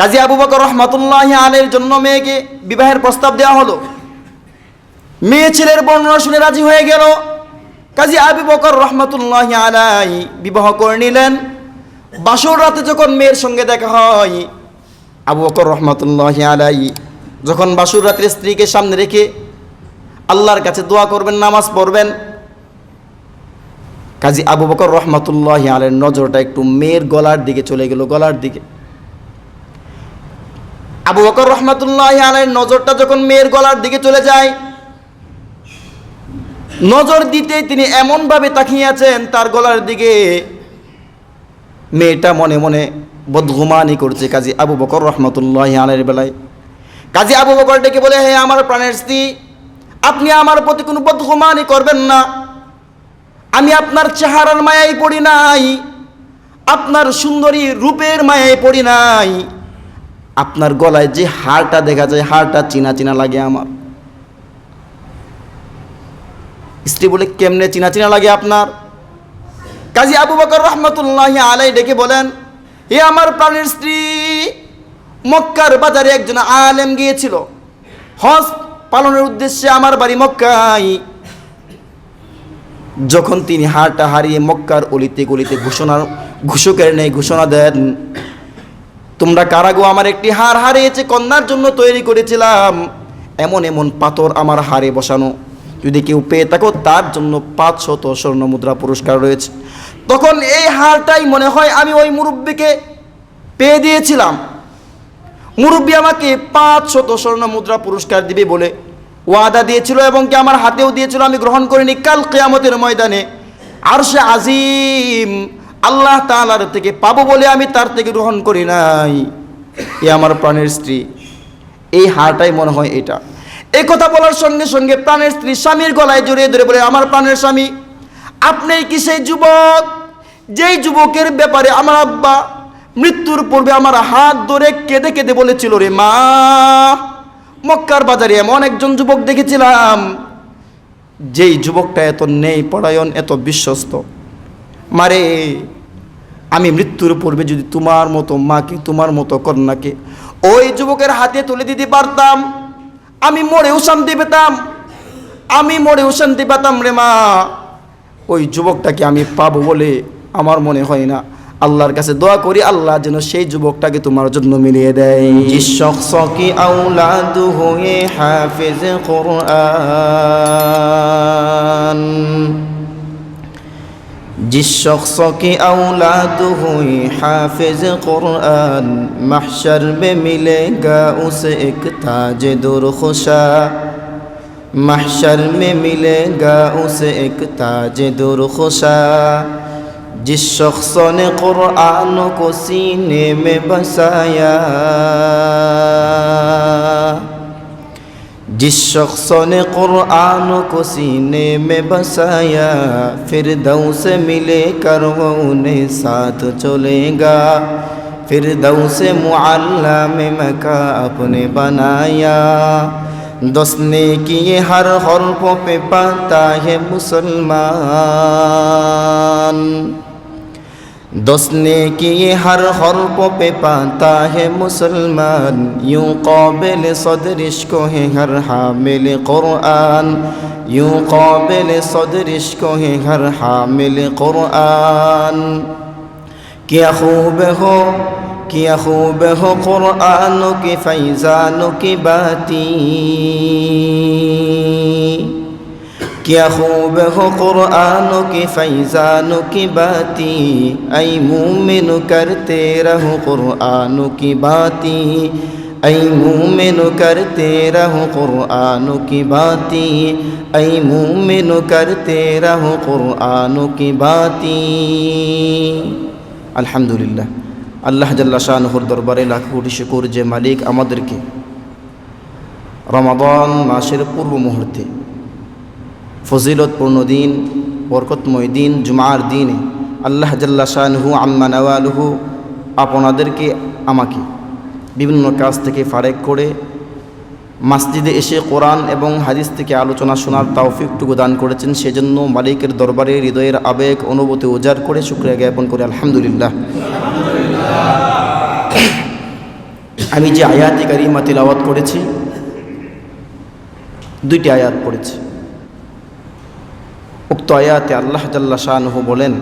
কাজী Abu Bakr রহমাতুল্লাহ আলের জন্য মেয়েকে বিবাহের প্রস্তাব দেওয়া হলো। মেয়ে ছেলের বর্ণনা শুনে রাজি হয়ে গেল। কাজী আবু বকর রহমাতুল্লাহ আলাই বিবাহ করে নিলেন। বাসর রাতে যখন মেয়ের সঙ্গে দেখা হয়, আবু বকর রহমাতুল্লাহ আলাই যখন বাসুর রাত্রে স্ত্রীকে সামনে রেখে আল্লাহর কাছে দোয়া করবেন, নামাজ পড়বেন, কাজী আবু বকর রহমাতুল্লাহ আলের নজরটা একটু মেয়ের গলার দিকে চলে গেল, গলার দিকে। আবু বকর রহমাতুল্লাহ আলের নজরটা যখন মেয়ের গলার দিকে চলে যায়, নজর দিতে তিনি এমনভাবে তাকিয়ে আছেন, তার গলার দিকে মেয়েটা মনে মনে বদগুমানি করছে। কাজী আবু বকর রহমতুল্লাহ আলের বেলায়। কাজী আবু বকর ডেকে বলে, হে আমার প্রাণের স্ত্রী, আপনি আমার প্রতি কোনো বদগুমানি করবেন না। আমি আপনার চেহারার মায়াই পড়ি নাই, আপনার সুন্দরী রূপের মায়াই পড়ি নাই। আপনার গলায় যে হারটা দেখা যায়, হারটা চিনা চিনা লাগে আমার। স্ত্রী বলে, কেমনে চিনা চিনা লাগে আপনার? কাজী আবু বকর রহমতুল্লাহ আলাই ডেকে বলেন, এ আমার প্রাণের স্ত্রী, মক্কার বাজারে একজন আলেম গিয়েছিল। হজ পালনের উদ্দেশ্যে আমার বাড়ি মক্কায়। যখন তিনি হারটা হারিয়ে মক্কার অলিতে গলিতে ঘোষণা, ঘোষকের নেই ঘোষণা দেন তোমরা কারাগো আমার একটি হার হারিয়েছে, কন্যার জন্য তৈরি করেছিলাম। এমন এমন পাথর আমার হারে বসানো। যদি কেউ পেয়ে থাকো, তার জন্য পাঁচশত স্বর্ণ মুদ্রা পুরস্কার রয়েছে। তখন এই হারটাই মনে হয় আমি ওই মুরব্বীকে পেয়ে দিয়েছিলাম। মুরব্বী আমাকে পাঁচশত স্বর্ণ মুদ্রা পুরস্কার দিবে বলে ওয়াদা দিয়েছিল এবং কি আমার হাতেও দিয়েছিল, আমি গ্রহণ করিনি। কাল কেয়ামতের ময়দানে আর সে আজিম আল্লাহ তালার থেকে পাবো বলে আমি তার থেকে গ্রহণ করি নাই। এ আমার প্রাণের স্ত্রী। এই হারটাই মনে হয় এটা। এই কথা বলার সঙ্গে সঙ্গে প্রাণের স্ত্রী স্বামীর গলায় জড়িয়ে ধরে বলে, আমার প্রাণের স্বামী, আপনি কি সেই যুবক? যেই যুবকের ব্যাপারে আমার আব্বা মৃত্যুর পূর্বে আমার হাত ধরে কেঁদে কেঁদে বলেছিল রে মা, মক্কার বাজারে এমন একজন যুবক দেখেছিলাম। যেই যুবকটা এত নেই, পরায়ণ, এত বিশ্বস্ত। মারে, আমি মৃত্যুর পূর্বে যদি তোমার মতো মাকে, তোমার মতো কন্যাকে ওই যুবকের হাতে তুলে দিতে পারতাম, আমি মরেও শান্তি পেতাম। আমি মরেও শান্তি পেতাম রে মা। ওই যুবকটাকে আমি পাবো বলে আমার মনে হয় না। আল্লাহর কাছে দোয়া করি, আল্লাহ যেন সেই যুবকটাকে তোমার জন্য মিলিয়ে দেয়। কি আউলাদু হয়ে হাফেজ কোরআন। جس شخص کی اولاد ہوئی حافظ قرآن محشر میں ملے گا اسے ایک تاج درخشا محشر میں ملے گا اسے ایک تاج درخشا جس شخص نے قرآن کو سینے میں بسایا جس شخص نے قرآن کو سینے میں بسایا پھر دو سے ملے کر وہ انہیں ساتھ چلے گا۔ پھر دو سے معلم مکہ اپنے بنایا۔ دسنے کیے ہر حرفوں پہ پاتا ہے مسلمان۔ دس نے کی ہر حرف پہ پاتا ہے مسلمان یوں قابل صدرش کو ہے ہر حامل قرآن یوں قابل صدرش کو ہے ہر حامل قرآن کیا خوب ہو کیا خوب ہو قرآن کی فیضان کی باتی کیا خوب ہو قرآن کی فیضان کی باتی ای مومن کرتے رہو قرآن کی باتی ای مومن کرتے رہو قرآن کی باتی ای مومن کرتے رہو قرآن کی باتی আলহামদুলিল্লাহ আল্লাহ জাল্লা শাহর দরবারে লাখ কোটি শুকুর যে মালিক আমাদেরকে রমাদন মাসের পূর্ব মুহূর্তে ফজিলতপূর্ণ দিন, বরকতময় দিন, জুমার দিনে আল্লাহ জাল্লা শাহু আম্মা নওয়ালহু আপনাদেরকে, আমাকে বিভিন্ন কাজ থেকে ফারেক করে মাসজিদে এসে কোরআন এবং হাদিস থেকে আলোচনা শোনার তৌফিকটুকু দান করেছেন। সেজন্য মালিকের দরবারে হৃদয়ের আবেগ, অনুভূতি উজাড় করে শুক্রিয়া জ্ঞাপন করে। আলহামদুলিল্লাহ। আমি যে আয়াতি কারিমা তিলাওয়াত করেছি, দুইটি আয়াত পড়েছি। উক্ত আয়াতে আল্লাহ জাল্লা শাহনহু বলেন,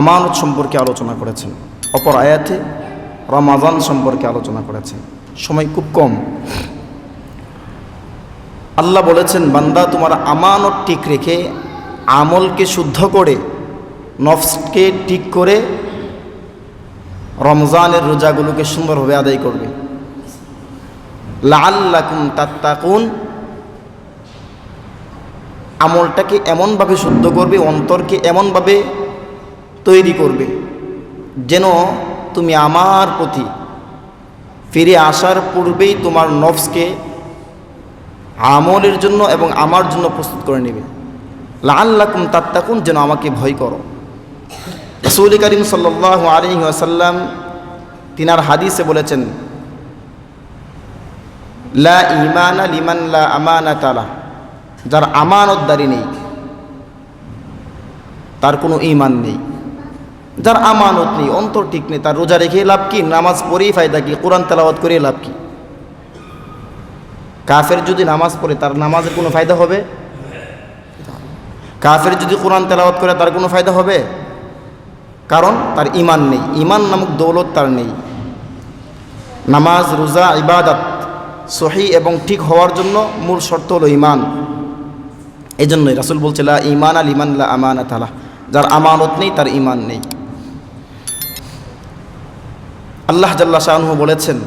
আমানত সম্পর্কে আলোচনা করেছেন। অপর আয়াতে রমাজান সম্পর্কে আলোচনা করেছেন। সময় খুব কম। আল্লাহ বলেছেন, বান্দা তোমার আমানত ঠিক রেখে আমলকে শুদ্ধ করে, নফসকে ঠিক করে রমজানের রোজাগুলোকে সুন্দরভাবে আদায় করবে। লাল্লাকুম তাত্তাকুন আমলটাকে এমনভাবে শুদ্ধ করবে, অন্তরকে এমনভাবে তৈরি করবে, যেন তুমি আমার প্রতি ফিরে আসার পূর্বেই তোমার নফসকে আমলের জন্য এবং আমার জন্য প্রস্তুত করে নেবে। লাল্লাকুম তাত্তাকুন, যেন আমাকে ভয় করো। রসুল করিম সাল্লাহ আলী আসাল্লাম তিনার হাদিসে বলেছেন, লা ইমানা লিমান লা আমানা তালা যার আমানতদারি নেই, তার কোনো ইমান নেই, যার আমানত নেই, অন্তর ঠিক নেই, তার রোজা রেখে লাভ কি, নামাজ পড়েই ফায়দা কি, কোরআন তেলাওয়াত করে লাভ কি? কাফের যদি নামাজ পড়ে, তার নামাজের কোনো ফায়দা হবে? কাফের যদি কোরআন তেলাওয়াত করে, তার কোনো ফায়দা হবে? কারণ তার ইমান নেই ইমান নামক দৌলত তার নেই। নামাজ, রোজা, ইবাদত সহি এবং ঠিক হওয়ার জন্য মূল শর্ত হলো ইমান এই জন্যই রাসুল বলছে, লা ইমান আল ইমান লা আমানা তালা যার আমানত নেই, তার ইমান নেই। আল্লাহ জাল্লা শাহনু বলেছেন,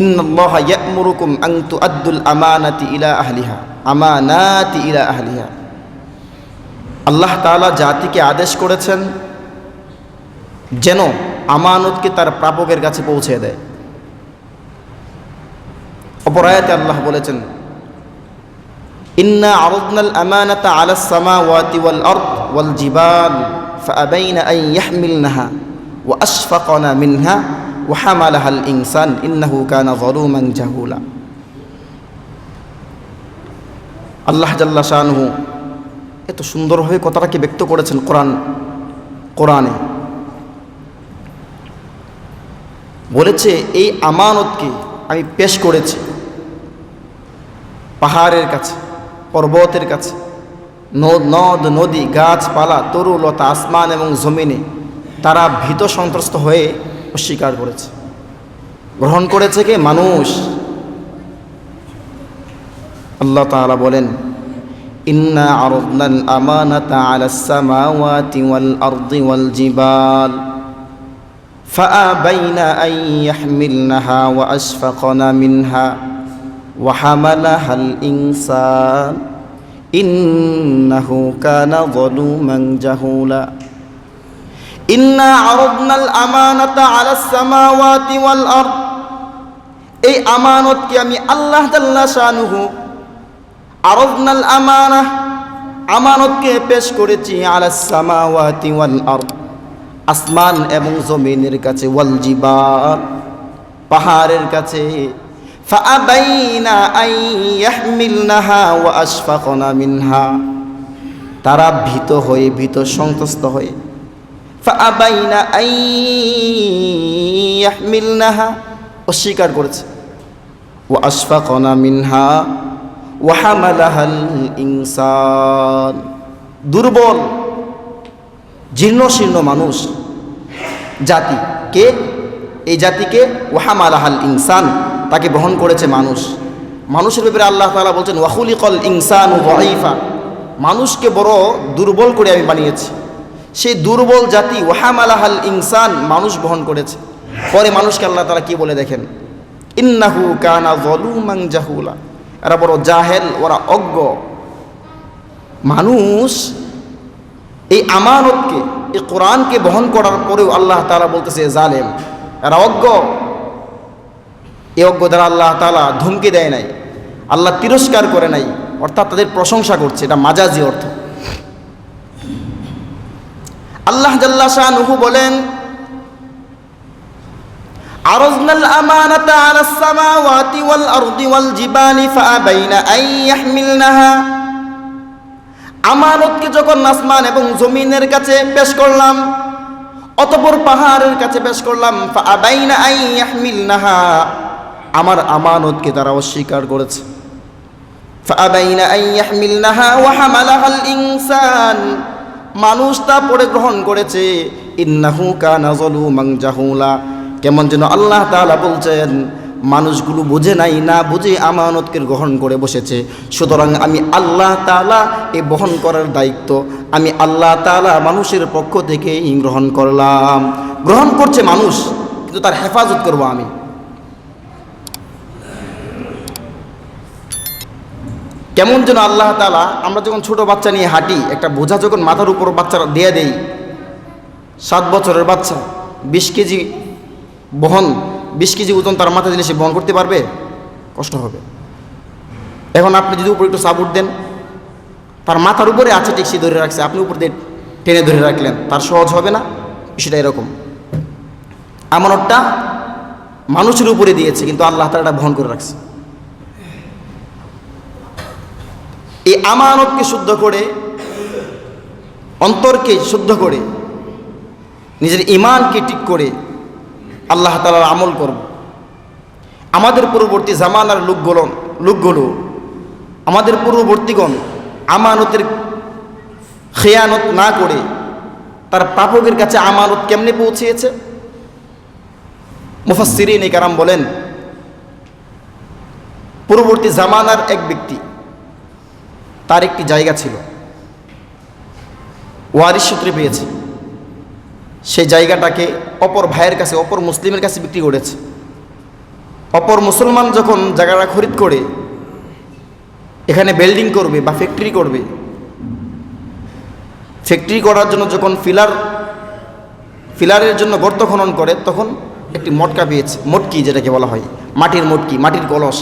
ইন্নাল্লাহ ইয়ামুরুকুম তুআদ্দুল আমানাতি ইলা আহলিহা। আমানাতি ইলা আহলিহা। আল্লাহ তাআলা জাতিকে আদেশ করেছেন, যেন আমানতকে তার প্রাপকের কাছে পৌঁছে দেয়। অপরায়াতে আল্লাহ বলেছেন ইন্না আরদনাল আমানাতা আলা সামাওয়াতি ওয়াল আরদ ওয়াল জিবাল فأبين أن يحملنها وأشفقن منها وحملها الإنسان إنه كان ظلوما جهولا আল্লাহ জাল্লা শাহনহু এত সুন্দরভাবে কথাটাকে ব্যক্ত করেছেন কোরআন কোরআনে বলেছে এই আমানতকে আমি পেশ করেছি পাহাড়ের কাছে পর্বতের কাছে নদ নদ নদী গাছপালা তরু লতা আসমান এবং জমিনে তারা ভীত সন্ত্রস্ত হয়ে অস্বীকার করেছে গ্রহণ করেছে কে মানুষ আল্লাহ তাআলা বলেন ইন্না আরদনাল আমানাতা আলাস সামাওয়াতি ওয়াল আরদি ওয়াল জিবাল فأبين أن يحملنها وأشفقن منها وحملها الإنسان إنه كان ظلوما جهولا إنا عرضنا الأمانة على السماوات والأرض এই আমানতকে আমি আল্লাহ জাল্লা শানুহু আরজনাল আমানা আমানতকে পেশ করেছি আলাস সামাওয়াতি ওয়াল আরদ আসমান এবং জমিনের কাছে ওয়াল জিবাল পাহাড়ের কাছে তারা ভীত হয়ে, ভীত সন্তুষ্ট হয়ে ইয়াহমিলনাহা অস্বীকার করেছে। ওয়া আশফাকনা মিনহা ওয়া হামালাহাল ইনসান। দুর্বল, জীর্ণশীর্ণ মানুষ, জাতি। কে? এই জাতিকে ওয়াহামালাহাল ইনসান তাকে বহন করেছে মানুষ। মানুষের ব্যাপারে আল্লাহ তাআলা বলছেন ওয়াহুলিকল ইনসান ওয়াইফা মানুষকে বড় দুর্বল করে আমি বানিয়েছি। সেই দুর্বল জাতি, ওয়াহামালাহাল ইনসান, মানুষ বহন করেছে। পরে মানুষকে আল্লাহ তাআলা কি বলে দেখেন? ইন্নাহু কানা জলুমাং জাহুলা। এরা বড় জাহেল, ওরা অজ্ঞ। মানুষ এই আমানতকে, এই কোরআনকে বহন করার পরেও আল্লাহ তালা বলতেছে জালেম। এরা অজ্ঞ। এই অজ্ঞ দ্বারা আল্লাহ তালা ধমকি দেয় নাই আল্লাহ তিরস্কার করে নাই অর্থাৎ তাদের প্রশংসা করছে এটা মাজাজি অর্থ আল্লাহ জাল্লা শাহ নুহু বলেন عرضنا الأمانة على السماوات والأرض والجبال فأبين أن يحملنها আমানতকে যখন আসমান এবং জমিনের কাছে পেশ করলাম অতপর পাহাড়ের কাছে পেশ করলাম ফাআবাইনা আই ইয়াহমিলনাহা আমার আমানতকে তারা অস্বীকার করেছে। মানুষ তা পড়ে গ্রহণ করেছে। কেমন যেন আল্লাহ তাআলা বলছেন, মানুষগুলো বুঝে নাই, না বুঝে আমানতকে গ্রহণ করে বসেছে। সুতরাং আমি আল্লাহ তালা এ বহন করার দায়িত্ব। আমি আল্লাহ তাআলা মানুষের পক্ষ থেকে গ্রহণ করলাম। গ্রহণ করছে মানুষ, কিন্তু তার হেফাজত করব আমি। কেমন যেন আল্লাহ তালা আমরা যখন ছোট বাচ্চা নিয়ে হাঁটি, একটা বোঝা যখন মাথার উপর বাচ্চারা দিয়ে দেই, সাত বছরের বাচ্চা, বিশ কেজি বহন, বিশ কেজি ওজন তার মাথা দিলে সে বহন করতে পারবে? কষ্ট হবে। এখন আপনি যদি উপরে একটু সাপোর্ট দেন, তার মাথার উপরে আছে ঠিক সে ধরে রাখছে, আপনি উপর দিয়ে টেনে ধরে রাখলেন, তার সহজ হবে না? বিষয়টা এরকম। আমানতটা মানুষের উপরে দিয়েছে, কিন্তু আল্লাহ তারা এটা বহন করে রাখছে। এই আমানতকে শুদ্ধ করে, অন্তরকে শুদ্ধ করে, নিজের ইমানকে ঠিক করে আল্লাহ তালার আমল করব। আমাদের পূর্ববর্তী জামানার লোকগুলো লোকগুলো, আমাদের পূর্ববর্তীগণ আমানতের খেয়ানত না করে তার প্রাপকের কাছে আমানত কেমনে পৌঁছিয়েছে মুফাসসিরিন এই কারাম বলেন, পূর্ববর্তী জামানার এক ব্যক্তি তার একটি জায়গা ছিল। ওয়ারিশ সূত্রে পেয়েছে। সেই জায়গাটাকে অপর ভাইয়ের কাছে, অপর মুসলিমের কাছে বিক্রি করেছে। অপর মুসলমান যখন জায়গাটা খরিদ করে, এখানে বিল্ডিং করবে বা ফ্যাক্টরি করবে ফ্যাক্টরি করার জন্য যখন ফিলার ফিলারের জন্য গর্ত খনন করে, তখন একটি মটকা পেয়েছে, মটকি যেটাকে বলা হয়, মাটির মটকি, মাটির কলস।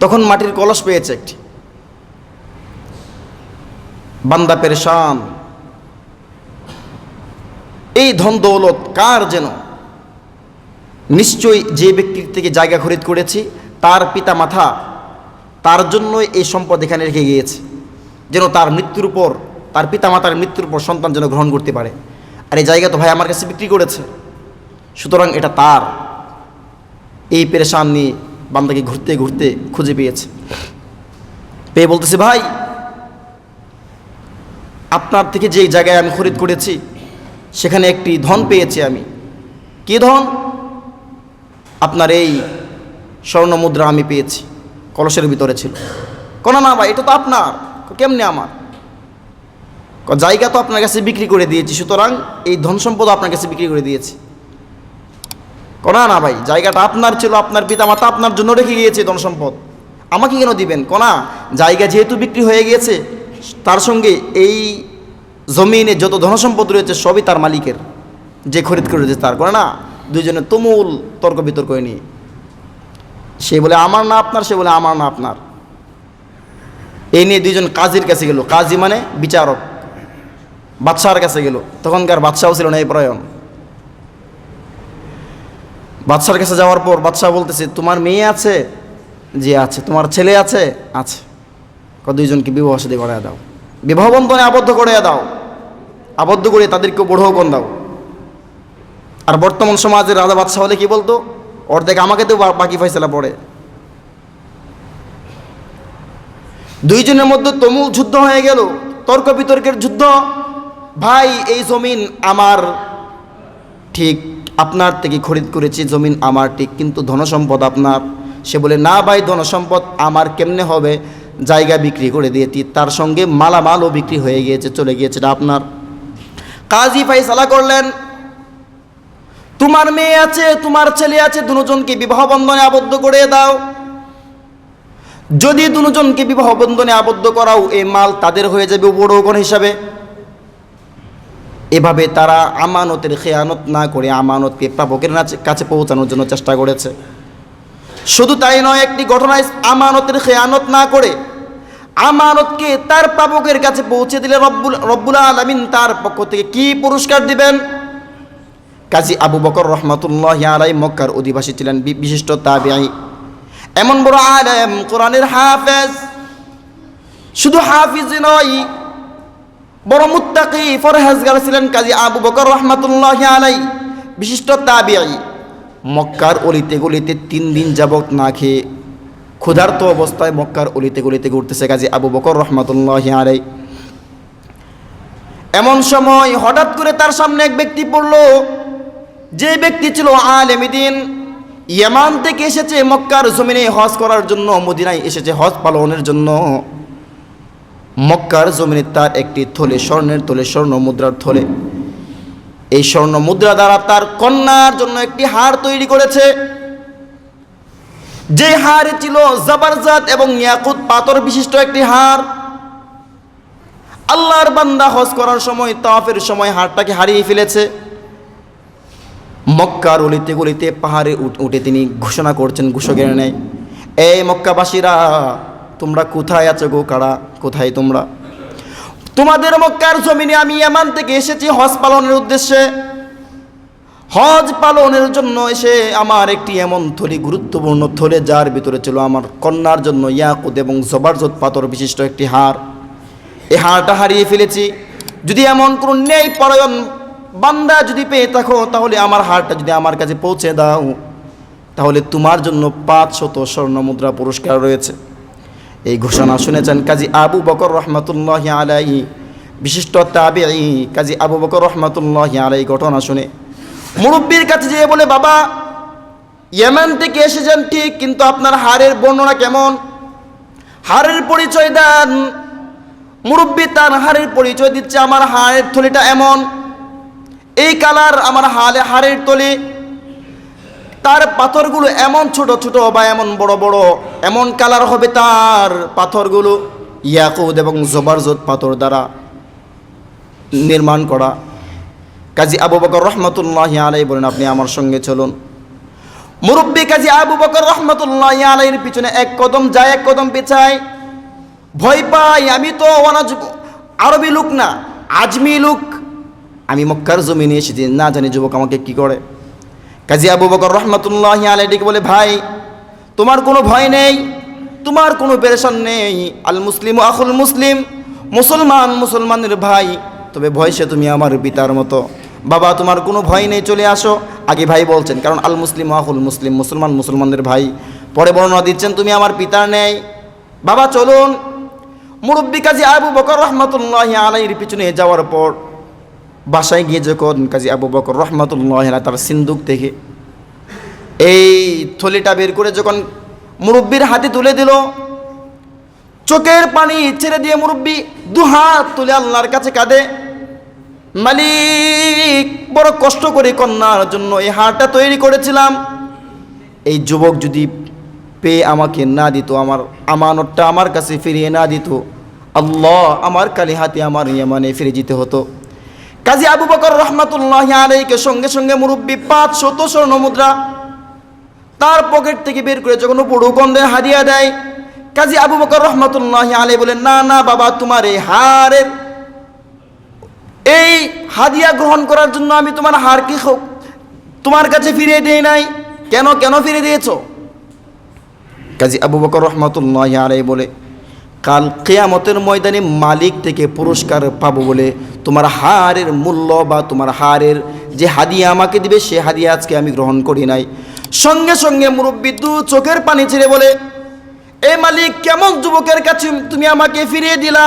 তখন মাটির কলস পেয়েছে একটি। বান্দা পেরেশান। এই ধন দৌলত কার যেন? নিশ্চয়ই যে ব্যক্তির থেকে জায়গা খরিদ করেছি, তার পিতা মাথা, তার জন্যই এই সম্পদ এখানে রেখে গিয়েছে, যেন তার মৃত্যুর উপর, তার পিতা মাতার মৃত্যুর উপর সন্তান যেন গ্রহণ করতে পারে। আর এই জায়গা তো ভাই আমার কাছে বিক্রি করেছে। সুতরাং এটা তার। এই পেরেশান নিয়ে বান্দাকে ঘুরতে ঘুরতে খুঁজে পেয়েছে। পেয়ে বলতেছে, ভাই, আপনার থেকে যেই জায়গায় আমি খরিদ করেছি, সেখানে একটি ধন পেয়েছি আমি। কি ধন? আপনার এই স্বর্ণ মুদ্রা আমি পেয়েছি। কলসের ভিতরে ছিল। কোন, না, ভাই, এটা তো আপনার। কেমনে আমার? জায়গা তো আপনার কাছে বিক্রি করে দিয়েছি, সুতরাং এই ধন সম্পদ আপনার কাছে বিক্রি করে দিয়েছি। কনা না ভাই, জায়গাটা আপনার ছিল, আপনার পিতামাতা আপনার জন্য রেখে গিয়েছে ধন সম্পদ আমাকে কেন দিবেন? কনা, জায়গা যেহেতু বিক্রি হয়ে গিয়েছে, তার সঙ্গে এই জমিনে যত ধনসম্পদ রয়েছে, সবই তার মালিকের, যে খরিদ করেছে তার। করে না, দুইজনে তুমুল তর্ক বিতর্ক নিয়ে। সে বলে, আমার না আপনার সে বলে, আমার না আপনার। এই নিয়ে দুইজন কাজীর কাছে গেল। কাজী মানে বিচারক বাদশাহর কাছে গেল। তখনকার বাদশাহ ছিল না এই প্রয়ন বাদশার কাছে যাওয়ার পর বাদশাহ বলতেছে, তোমার মেয়ে আছে? যে আছে। তোমার ছেলে আছে? আছে। দুইজনকে বিবাহ সাথে করাইয়া দাও। বিবাহ বন্ধনে আবদ্ধ করাইয়া দাও। আবদ্ধ করে তাদেরকে বড় দাও আর বর্তমান সমাজের রাজা বাদশাহ হলে কি বলতো? অর্ধেক আমাকে তো বাকি ফয়সলা পড়ে। দুইজনের মধ্যে তুমুল যুদ্ধ হয়ে গেল। তর্ক বিতর্কের যুদ্ধ। ভাই, এই জমিন আমার। ঠিক। আপনার থেকে খরিদ করেছি জমিন আমার ঠিক, কিন্তু ধনসম্পদ আপনার। সে বলে, না ভাই, ধনসম্পদ আমার কেমনে হবে? জায়গা বিক্রি করে দিয়েছি, তার সঙ্গে মালামালও বিক্রি হয়ে গিয়েছে, চলে গিয়েছে আপনার? কাজী ফাইসালা করলেন, তোমার মেয়ে আছে, তোমার ছেলে আছে, দুজনকে বিবাহ বন্ধনে আবদ্ধ করে দাও। যদি দুজনকে বিবাহ বন্ধনে আবদ্ধ করাও, এই মাল তাদের হয়ে যাবে বড় কোন হিসাবে। এভাবে তারা আমানতের খেয়ানত না করে আমানতকে প্রাপকের কাছে পৌঁছানোর জন্য চেষ্টা করেছে। শুধু তাই নয়, একটি ঘটনায় আমানতের খেয়ানত না করে আমানতকে তার প্রাপকের কাছে পৌঁছে দিলে রব্বুল রব্বুল আলমিন তার পক্ষ থেকে কি পুরস্কার দিবেন? কাজী আবু বকর রহমতুল্লাহ আলাই মক্কার অধিবাসী ছিলেন বিশিষ্ট তাবিআই। এমন বড় আলেম, কোরআনের হাফেজ। শুধু হাফিজ নয় বড় মুত্তাকি ফরহেজগার ছিলেন কাজী আবু বকর রহমাতুল্লাহ আলাই বিশিষ্ট তাবিআই মক্কার অলিতে গলিতে তিন দিন যাবত না খেয়ে ক্ষুধার্ত অবস্থায় মক্কার অলিতে গলিতে ঘুরতেছে কাজী আবু বকর রহমাতুল্লাহ আলাই এমন সময় হঠাৎ করে তার সামনে এক ব্যক্তি পড়ল, যে ব্যক্তি ছিল আলেমিদিন ইয়ামান থেকে এসেছে মক্কার জমিনে হজ করার জন্য, মদিনায় এসেছে হজ পালনের জন্য। মক্কার জমিনে তার একটি থলে, স্বর্ণের থলে, স্বর্ণ মুদ্রার থলে। এই স্বর্ণ মুদ্রা দ্বারা তার কন্যার জন্য একটি হার তৈরি করেছে। যে হারে ছিল জবরজাত এবং ইয়াকুত পাথর বিশিষ্ট একটি হার। আল্লাহর বান্দা হজ করার সময় তাফের সময় হারটাকে হারিয়ে ফেলেছে। মক্কার অলিতে গলিতে পাহাড়ে উঠে তিনি ঘোষণা করছেন ঘোষকের নেয়, এই মক্কাবাসীরা তোমরা কোথায় আছো গো কারা? কোথায় তোমরা? তোমাদের মক্কার জমিনে আমি এমান থেকে এসেছি হজ পালনের উদ্দেশ্যে। হজ পালনের জন্য এসে আমার একটি এমন থলি, গুরুত্বপূর্ণ থলে, যার ভিতরে ছিল আমার কন্যার জন্য ইয়াকুদ এবং জবারজত পাথর বিশিষ্ট একটি হার এই হারটা হারিয়ে ফেলেছি। যদি এমন কোনো নেই পরায়ণ বান্দা যদি পেয়ে থাকো, তাহলে আমার হারটা যদি আমার কাছে পৌঁছে দাও, তাহলে তোমার জন্য পাঁচ শত স্বর্ণ মুদ্রা পুরস্কার রয়েছে। এই ঘোষণা শুনেছেন কাজী আবু বকর রহমতুল্লাহ আলাই বিশিষ্ট তাবি কাজী আবু বকর রহমতুল্লাহ আলাই ঘটনা শুনে। মুরব্বীর কাছে যেয়ে বলে, বাবা, ইয়েমেন থেকে এসেছেন ঠিক, কিন্তু আপনার হারের বর্ণনা কেমন? হারের পরিচয় দেন। মুরব্বী, তার হাড়ের পরিচয় দিচ্ছে, আমার হাড়ের থলিটা এমন। এই কালার আমার হালে হাড়ের তলি তার পাথরগুলো এমন ছোট ছোট বা এমন বড় বড়, এমন কালার হবে তার পাথরগুলো। ইয়াকুদ এবং জবরজত পাথর দ্বারা নির্মাণ করা। কাজী আবু বকর রহমতুল্লাহ আলাই বলেন, আপনি আমার সঙ্গে চলুন। মুরব্বী কাজী আবু বকর রহমতুল্লাহ আলাইয়ের পিছনে এক কদম যায়, এক কদম পেছায়। ভয় পাই, আমি তো অনাজ আরবি লোক না, আজমি লোক। আমি মক্কার জমিনে এসেছি, না জানি যুবক আমাকে কি করে। কাজী আবু বকর রহমতুল্লাহ আলাই ডেকে বলে, ভাই, তোমার কোনো ভয় নেই? তোমার কোনো পেরেশান নেই? আল মুসলিম আখুল মুসলিম। মুসলমান মুসলমানের ভাই। তবে ভয় সে তুমি আমার পিতার মতো। বাবা, তোমার কোনো ভয় নেই? চলে আসো। আগে ভাই বলছেন, কারণ আল মুসলিম ও আখুল মুসলিম, মুসলমান মুসলমানদের ভাই। পরে বর্ণনা দিচ্ছেন, তুমি আমার পিতার নেই। বাবা, চলুন। মুরব্বী কাজী আবু বকর রহমতুল্লাহ আলাইয়ের পিছনে যাওয়ার পর বাসায় গিয়ে যখন কাজী আবু বকর রহমতুল্লাহ তার সিন্দুক থেকে এই থলিটা বের করে যখন মুরব্বীর হাতে তুলে দিল, চোখের পানি ছেড়ে দিয়ে মুরব্বী দুহাত তুলে আল্লাহর কাছে কাঁদে। মালিক, বড় কষ্ট করে কন্যার জন্য এই হারটা তৈরি করেছিলাম। এই যুবক যদি পেয়ে আমাকে না দিত, আমার আমানতটা আমার কাছে ফিরিয়ে না দিত, আল্লাহ আমার কালি হাতে আমার ইয়ামানে ফিরে যেতে হতো। কাজী আবু বকর রহমাতুল্লাহ আলাইকে সঙ্গে সঙ্গে মুরব্বী পাঁচ শত স্বর্ণ মুদ্রা তার পকেট থেকে বের করে যখন উপর কন্দে হাদিয়া দেয়, কাজী আবু বকর রহমাতুল্লাহ আলাই বলেন, না না, বাবা, তোমার এই হারের এই হাদিয়া গ্রহণ করার জন্য আমি তোমার হার কি তোমার কাছে ফিরিয়ে দেই নাই। কেন কেন ফিরে দিয়েছ? কাজী আবু বকর রহমতুল্লাহ আলাই বলে কাল কেয়ামতের ময়দানে মালিক থেকে পুরস্কার পাবো বলে তোমার হারের মূল্য বা তোমার হারের যে হাদিয়া আমাকে দিবে, সে হাদিয়া আজকে আমি গ্রহণ করি নাই। সঙ্গে সঙ্গে মুরব্বী দু চোখের পানি ছেড়ে বলে, এ মালিক, কেমন যুবকের কাছে তুমি আমাকে ফিরিয়ে দিলা?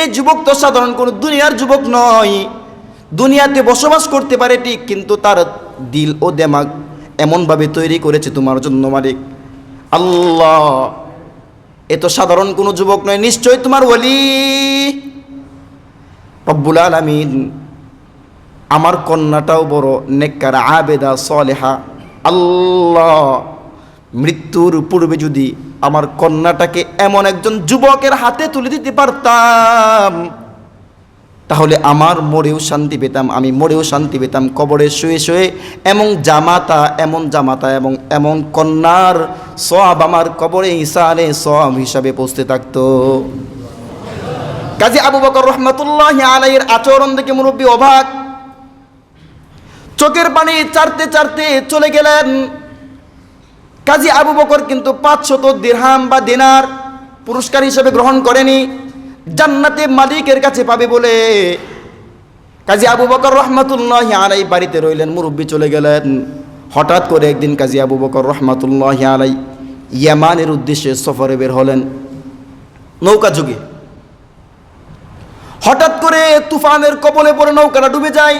এই যুবক তো সাধারণ কোনো দুনিয়ার যুবক নয়। দুনিয়াতে বসবাস করতে পারে ঠিক, কিন্তু তার দিল ও দেমাগ এমনভাবে তৈরি করেছে তোমার জন্য মালিক। আল্লাহ এ তো সাধারণ কোনো যুবক নয় নিশ্চয় তোমার ওলি। রব্বুল আলমিন আমার কন্যাটাও বড় নেককার, আবেদা, সলেহা। আল্লাহ, মৃত্যুর পূর্বে যদি আমার কন্যাটাকে এমন একজন যুবকের হাতে তুলে দিতে পারতাম তাহলে আমার মরেও শান্তি পেতাম, আমি মরেও শান্তি পেতাম। কবরে শুয়ে শুয়ে এমন জামাতা এমন জামাতা এবং এমন কন্যার সব আমার কবরে ইসালে সব হিসাবে পৌঁছতে থাকতো। কাজী আবু বকর রহমতুল্লাহ আলাইয়ের আচরণ দেখে মুরব্বী অবাক। চোখের পানি চারতে চারতে চলে গেলেন। কাজী আবু বকর কিন্তু পাঁচশত দিরহাম বা দিনার পুরস্কার হিসেবে গ্রহণ করেনি। জান্নাতে মালিকের কাছে পাবে বলে। কাজী আবু বকর রহমাতুল্লাহ আলাই বাড়িতে রইলেন, মুরব্বী চলে গেলেন। হঠাৎ করে একদিন কাজী আবু বকর রহমাতুল্লাহ আলাই ইয়ামানের উদ্দেশ্যে সফরে বের হলেন। নৌকা যুগে হঠাৎ করে তুফানের কবলে পড়ে নৌকাটা ডুবে যায়।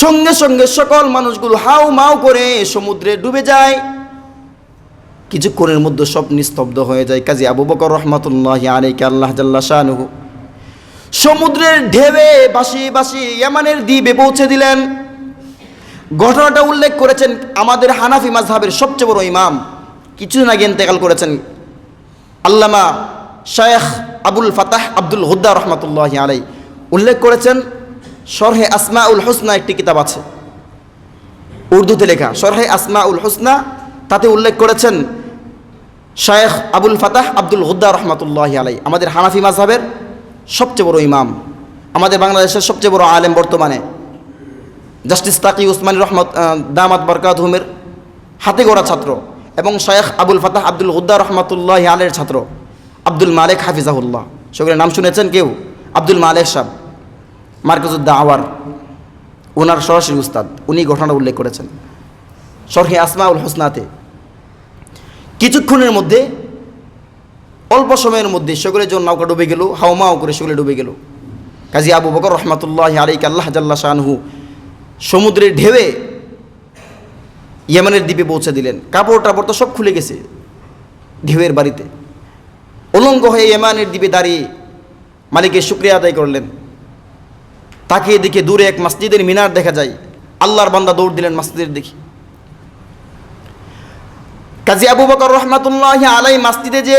সঙ্গে সঙ্গে সকল মানুষগুলো হাউ মাউ করে সমুদ্রে ডুবে যায়। কিছুক্ষণের মধ্যে সব নিস্তব্ধ হয়ে যায়। কাজী আবু বকর রহমতুল্লাহ আলাইকে আল্লাহ জাল্লা শাহনুহু সমুদ্রের ঢেবে বাসি বাসি ইয়ামানের দ্বীপে পৌঁছে দিলেন। ঘটনাটা উল্লেখ করেছেন আমাদের হানাফি মাজহাবের সবচেয়ে বড় ইমাম। কিছুদিন আগে ইন্তেকাল করেছেন আল্লামা শায়েখ আবুল ফাতাহ আব্দুল হুদ্দা রহমতুল্লাহ আলাই উল্লেখ করেছেন, শরহে আসমা উল হোসনা একটি কিতাব আছে। উর্দুতে লেখা, শরহে আসমা উল হোসনা তাতে উল্লেখ করেছেন শায়েখ আবুল ফাতাহ আব্দুল হুদ্দা রহমতুল্লাহ আলাই আমাদের হানাফি মাজহাবের সবচেয়ে বড় ইমাম, আমাদের বাংলাদেশের সবচেয়ে বড় আলেম বর্তমানে। জাস্টিস তাকি উসমানী রহমত দামাত বরকাত হুমের হাতে গড়া ছাত্র এবং শায়েখ আবুল ফাতাহ আব্দুল হুদ্দা রহমতুল্লাহ আলের ছাত্র আব্দুল মালেক হাফিজাহুল্লাহ। সকলের নাম শুনেছেন কেউ? আব্দুল মালেক সাহ মার্কাজুদ্দা আওয়ার ওনার সরাসরি উস্তাদ। উনি ঘটনা উল্লেখ করেছেন। শরহে আসমাউল হোসনাতে কিছুক্ষণের মধ্যে, অল্প সময়ের মধ্যে সকলের জন্য নৌকা ডুবে গেল, হাওমাও করে সকলে ডুবে গেল। কাজী আবু বকর রহমতুল্লাহ আলিক আল্লাহ জাল্লা শাহনহু সমুদ্রের ঢেউয়ে ইয়েমানের দ্বীপে পৌঁছে দিলেন। কাপড় টাপড় তো সব খুলে গেছে ঢেউয়ের বাড়িতে। উলঙ্গ হয়ে ইয়েমানের দ্বীপে দাঁড়িয়ে মালিকের শুক্রিয়া আদায় করলেন। তাকে দেখে দূরে এক মসজিদের মিনার দেখা যায়। আল্লাহর বান্দা দৌড় দিলেন মসজিদের দেখি কাজী আবু বকর রহমাতুল্লাহ আলাই মসজিদে যে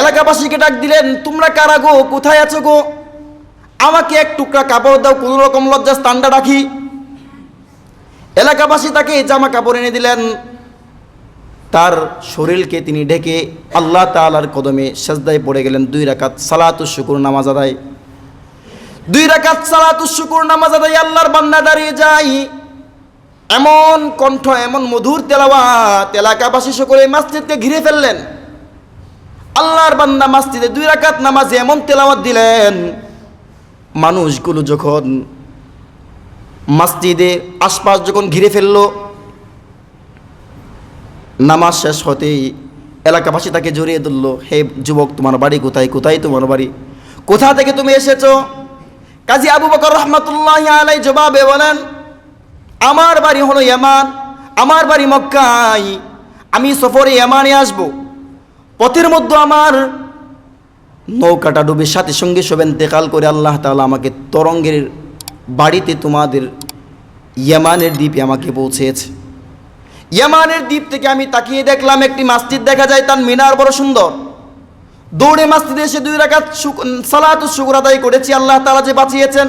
এলাকাবাসীকে ডাক দিলেন, তোমরা কারা গো? কোথায় আছো গো? আমাকে এক টুকরা কাপড় দাও, কোনো রকম লজ্জা স্থানটা রাখি। এলাকাবাসী তাকে জামা কাপড় এনে দিলেন। তার শরীরকে তিনি ঢেকে আল্লাহ তালার কদমে সেজদায় পড়ে গেলেন দুই রাকাত সালাতুস শুকুর নামাজ আদায়। দুই রাকাত সালাতুস শুকুর নামাজ আদায় আল্লাহর বান্দা দাঁড়িয়ে যায়। এমন কণ্ঠ, এমন মধুর তেলাওয়াত এলাকাবাসী সকলে মসজিদকে ঘিরে ফেললেন। আল্লাহর বান্দা মসজিদে দুই রাকাত নামাজে এমন তেলাওয়াত দিলেন মানুষগুলো যখন মসজিদে আশপাশ যখন ঘিরে ফেলল, নামাজ শেষ হতেই এলাকাবাসী তাকে জড়িয়ে ধরলো, হে যুবক, তোমার বাড়ি কোথায়? কোথায় তোমার বাড়ি? কোথা থেকে তুমি এসেছ? কাজী আবু বকর রহমতুল্লাহ আলাই জবাবে বলেন আমার বাড়ি হলো ইয়ামান, আমার বাড়ি মক্কায়। আমি সফরে ইয়ামানে আসব। পথের মধ্যে আমার নৌকাটা ডুবে সাথে সঙ্গে সব তেকাল করে আল্লাহ তালা আমাকে তরঙ্গের বাড়িতে তোমাদের ইয়ামানের দ্বীপে আমাকে পৌঁছেছে। ইয়ামানের দ্বীপ থেকে আমি তাকিয়ে দেখলাম একটি মসজিদ দেখা যায়, তার মিনার বড় সুন্দর। দৌড়ে মসজিদে এসে দুই রাকাত সালাত শুকুর আদায় করেছি। আল্লাহ তাআলা যে বাঁচিয়েছেন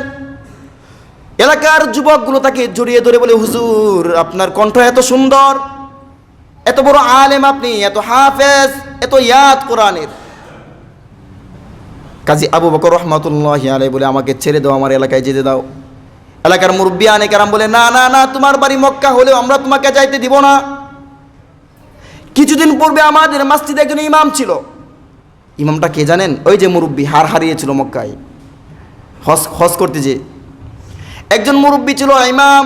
এলাকার যুবকগুলো তাকে জড়িয়ে ধরে বলে, হুজুর, আপনার কণ্ঠ এত সুন্দর, এত বড় আলেম আপনি, এত হাফেজ, এত ইয়াদ কোরআনের। কাজী আবু বকর রহমতুল্লাহ আলাই বলে, আমাকে ছেড়ে দাও, আমার এলাকায় যেতে দাও। এলাকার মুরব্বী আনে কারাম বলে, না না না, তোমার বাড়ি মক্কা হলেও আমরা তোমাকে যাইতে দিব না। কিছুদিন পূর্বে আমাদের মসজিদে একজন ইমাম ছিল। ইমামটা কে জানেন? ওই যে মুরব্বী হার হারিয়েছিল মক্কায়। হজ হজ করতে যে একজন মুরব্বী ছিল, ইমাম।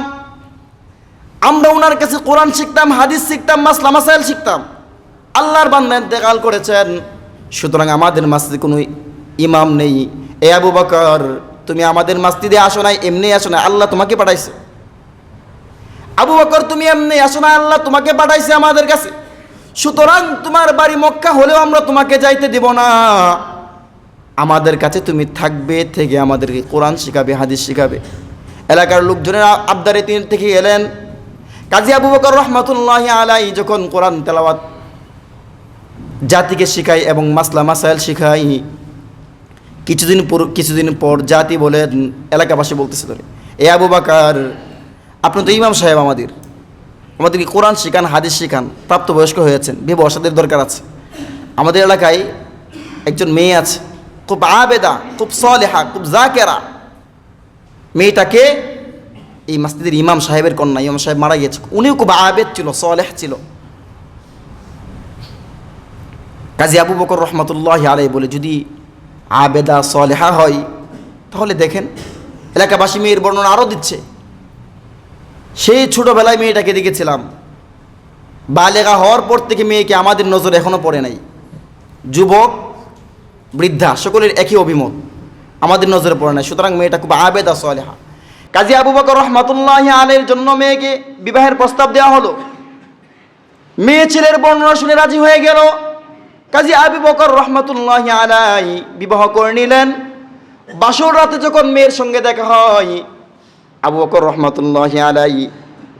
আমরা ওনার কাছে কোরআন শিখতাম, হাদিস শিখতাম, মাসলা, মাসাইল শিখতাম। আল্লাহর বান্দা ইন্তেকাল করেছেন। সুতরাং আমাদের মসজিদে কোনো ইমাম নেই। এ আবু বকর, তুমি আমাদের মসজিদে আসো নাই, এমনি আসো না আল্লাহ তোমাকে পাঠাইছে। আবু বকর, তুমি এমনি আসো না আল্লাহ তোমাকে পাঠাইছে আমাদের কাছে। সুতরাং তোমার বাড়ি মক্কা হলেও আমরা তোমাকে যাইতে দেব না। আমাদের কাছে তুমি থাকবে, থেকে আমাদেরকে কোরআন শিখাবে, হাদিস শিখাবে। এলাকার লোকজনের আবদারে তিনি থেকে এলেন। কাজী আবু বকর রহমতুল্লাহ আলাই যখন কোরআন তেলাওয়াত জাতিকে শিখাই এবং মাসলা মাসাইল শিখাই কিছুদিন পর কিছুদিন পর জাতি বলেন এলাকাবাসী বলতেছে ধরে, এ আবু বাকার, আপনি তো ইমাম সাহেব আমাদের। আমাদেরকে কোরআন শিখান, হাদিস শিখান? প্রাপ্তবয়স্ক হয়েছেন, বিবাহ সাদের দরকার আছে। আমাদের এলাকায় একজন মেয়ে আছে, খুব আবেদা, খুব সলেহা, খুব জাকেরা। মেয়েটাকে এই মসজিদের ইমাম সাহেবের কন্যা, ইমাম সাহেব মারা গিয়েছে। উনিও খুব আবেদ ছিল, সলেহ ছিল। কাজী আবু বকর রহমতুল্লাহ আলাই বলে, যদি আবেদা সলেহা হয়, তাহলে দেখেন, এলাকাবাসী মেয়ের বর্ণনা আরও দিচ্ছে। সেই ছোটোবেলায় মেয়েটাকে দেখেছিলাম। বালেগা হওয়ার পর থেকে মেয়েকে আমাদের নজর এখনও পড়ে নাই। যুবক, বৃদ্ধা, সকলের একই অভিমত। আমাদের নজরে পড়ে নাই। সুতরাং মেয়েটা খুব আবেদা সলেহা। কাজী আবু বকর রহমতুল্লাহ আলের জন্য মেয়েকে বিবাহের প্রস্তাব দেওয়া হলো। মেয়ে ছেলের বর্ণনা শুনে রাজি হয়ে গেল। কাজী আবু বকর রহমতুল্লাহ আলাই বিবাহ করে নিলেন। বাসর রাতে যখন মেয়ের সঙ্গে দেখা হয়, আবু বকর রহমতুল্লাহ আলাই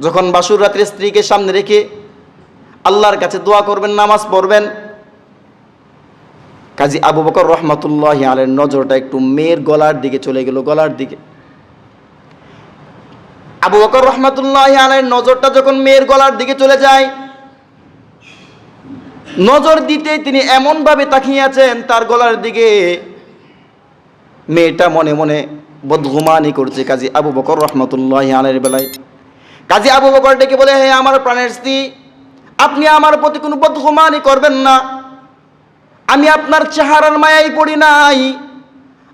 যখন বাসুর রাত্রে স্ত্রীকে সামনে রেখে আল্লাহর কাছে দোয়া করবেন, নামাজ পড়বেন কাজী আবু বকর রহমতুল্লাহ আলের নজরটা একটু মেয়ের গলার দিকে চলে গেল, গলার দিকে। আবু বকর রহমতুল্লাহ আলের নজরটা যখন মেয়ের গলার দিকে চলে যায়, নজর দিতে তিনি এমনভাবে তাকিয়ে আছেন, তার গলার দিকে। মেয়েটা মনে মনে বদগুমানি করছে কাজী আবু বকর রহমতুল্লাহ আলের বেলায়। কাজী আবু বকর ডেকে বলে, হে আমার প্রাণের স্ত্রী, আপনি আমার প্রতি কোনো বদগুমানি করবেন না। আমি আপনার চেহারার মায়াই পড়ি নাই,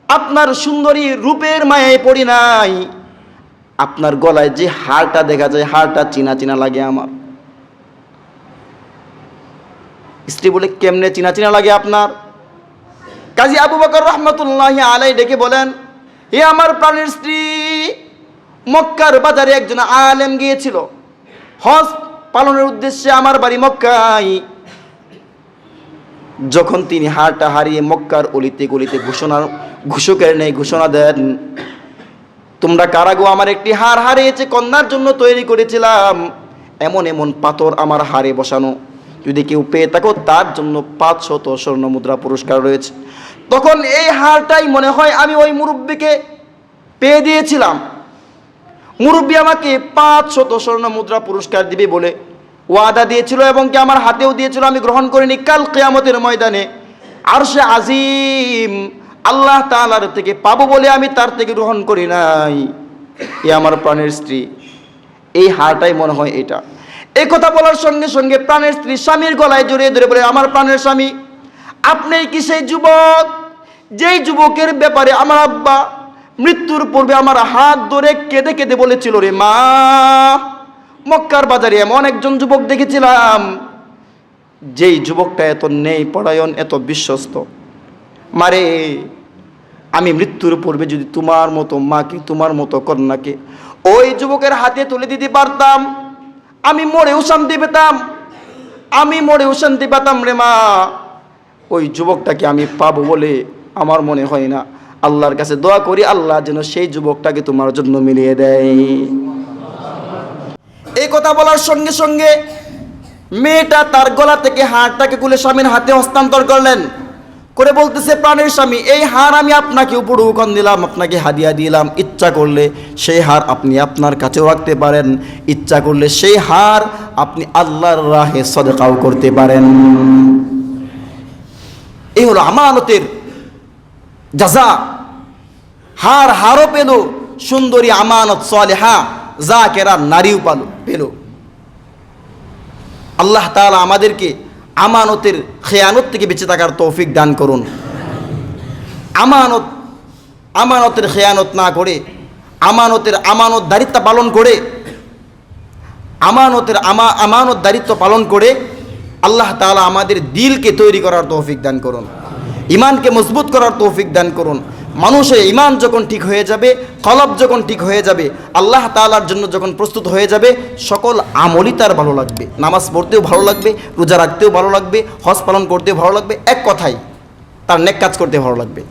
আপনার সুন্দরী রূপের মায়াই পড়ি নাই। আপনার গলায় যে হাড়টা দেখা যায় হাড়টা চিনা চিনা লাগে আমার। স্ত্রী বলে, কেমনে চিনা চিনা লাগে আপনার? কাজী আবু বকর রহমতুল্লাহ আলাই ডেকে বলেন, এ আমার প্রাণের স্ত্রী, মক্কার বাজারে একজন আলেম গিয়েছিল। হজ পালনের উদ্দেশ্যে আমার বাড়ি মক্কায়। যখন তিনি হারটা হারিয়ে মক্কার অলিতে গলিতে ঘোষণা, ঘোষকের নেই ঘোষণা দেন, তোমরা কারাগো আমার একটি হার হারিয়েছে, কন্যার জন্য তৈরি করেছিলাম। এমন এমন পাথর আমার হারে বসানো। যদি কেউ পেয়ে থাকো, তার জন্য পাঁচ শত স্বর্ণ মুদ্রা পুরস্কার রয়েছে। তখন এই হারটাই মনে হয় আমি ওই মুরব্বীকে পেয়ে দিয়েছিলাম। মুরব্বী আমাকে পাঁচ শত স্বর্ণ মুদ্রা পুরস্কার দিবে বলে ওয়াদা দিয়েছিল এবং কি আমার হাতেও দিয়েছিল, আমি গ্রহণ করিনি। কাল কেয়ামতের ময়দানে আর সে আজিম আল্লাহ তালার থেকে পাবো বলে আমি তার থেকে গ্রহণ করি নাই। এ আমার প্রাণের স্ত্রী। এই হারটাই মনে হয় এটা। এই কথা বলার সঙ্গে সঙ্গে প্রাণের স্ত্রী স্বামীর গলায় জড়িয়ে ধরে বলে, আমার প্রাণের স্বামী, আপনি কি সেই যুবক? যেই যুবকের ব্যাপারে আমার আব্বা মৃত্যুর পূর্বে আমার হাত ধরে কেঁদে কেঁদে বলেছিল, রে মা মক্কার বাজারে এমন একজন যুবক দেখেছিলাম, যেই যুবকটা এত নেই পড়ায়ন এত বিশ্বস্ত। মারে, আমি মৃত্যুর পূর্বে যদি তোমার মতো মাকে, তোমার মতো কন্যাকে ওই যুবকের হাতে তুলে দিতে পারতাম, আমি মরেও শান্তি পেতাম। আমি মরেও শান্তি পেতাম রে মা। ওই যুবকটাকে আমি পাবো বলে আমার মনে হয় না। আল্লাহর কাছে দোয়া করি, আল্লাহ যেন সেই যুবকটাকে তোমার জন্য মিলিয়ে দেয়। এই কথা বলার সঙ্গে সঙ্গে মেয়েটা তার গলা থেকে হাড়টাকে কুলে স্বামীর হাতে হস্তান্তর করলেন। করে বলতেছে, প্রাণের স্বামী, এই হার আমি আপনাকে উপঢৌকন দিলাম, আপনাকে হাদিয়া দিলাম। ইচ্ছা করলে সেই হার আপনি আপনার কাছেও রাখতে পারেন। ইচ্ছা করলে সেই হার আপনি আল্লাহর রাহে সদকাও করতে পারেন। এই হলো আমানতের যাজা হার হারও পেল, সুন্দরী, আমানত, সলেহা। যা কেরা নারীও পালো। পেল আল্লাহ তাআলা আমাদেরকে আমানতের খেয়ানত থেকে বেঁচে থাকার তৌফিক দান করুন। আমানত, আমানতের খেয়ানত না করে, আমানতের আমানত দারিত্ব পালন করে, আমানতের আমা, আমানত দারিত্ব পালন করে আল্লাহ তাআলা আমাদের দিলকে তৈরি করার তৌফিক দান করুন। ইমানকে মজবুত করার তৌফিক দান করুন। মানুষের ইমান যখন ঠিক হয়ে যাবে, কলব যখন ঠিক হয়ে যাবে, আল্লাহ তালার জন্য যখন প্রস্তুত হয়ে যাবে, সকল আমলই তার ভালো লাগবে। নামাজ পড়তেও ভালো লাগবে, রোজা রাখতেও ভালো লাগবে, হজ পালন করতেও ভালো লাগবে, এক কথাই তার নেক কাজ করতে ভালো লাগবে।